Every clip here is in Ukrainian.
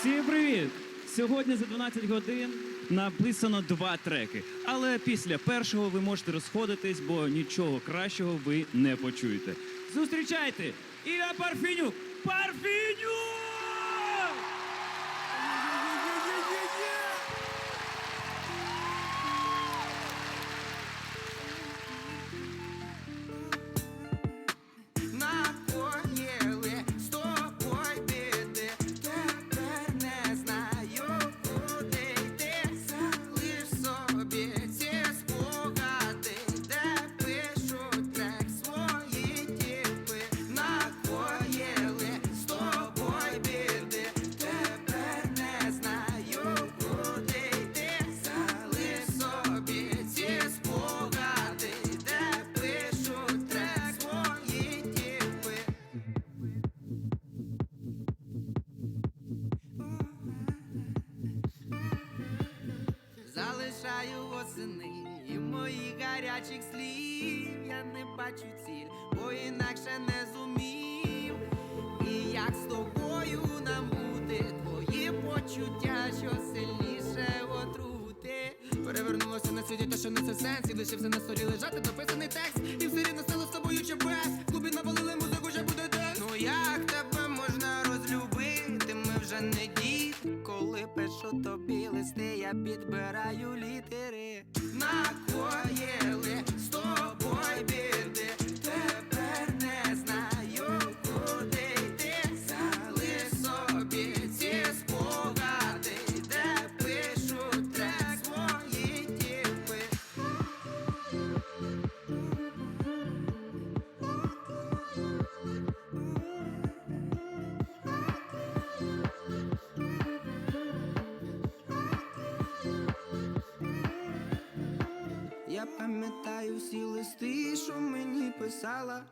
Всім привіт! Сьогодні за 12 годин написано два треки. Але після першого ви можете розходитись, бо нічого кращого ви не почуєте. Зустрічайте! Ілля Парфінюк! Парфінюк! Залишаю восени і моїх гарячих слів. Я не бачу ціль, бо інакше не зумів. І як з тобою нам бути твої почуття, що сильніше отрути. Перевернулося на світі, те, що несе сенс, і лишився на столі лежати дописаний текст. І все рівно стало з тобою чи без. Клубі навалили музику, вже буде день. Ну як тебе можна розлюбити? Ми вже не пишу тобі листи, я підбираю літери. Накоїли Я пам'ятаю всі листи, що мені писала.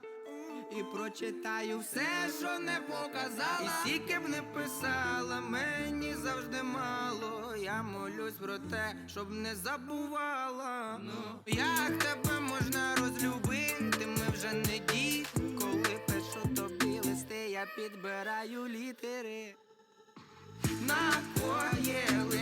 І прочитаю все, що не показала. І скільки б не писала, мені завжди мало. Я молюсь про те, щоб не забувала. Ну, як тебе можна розлюбити? Ми вже не діти. Коли пишу тобі листи, я підбираю літери. Накоїли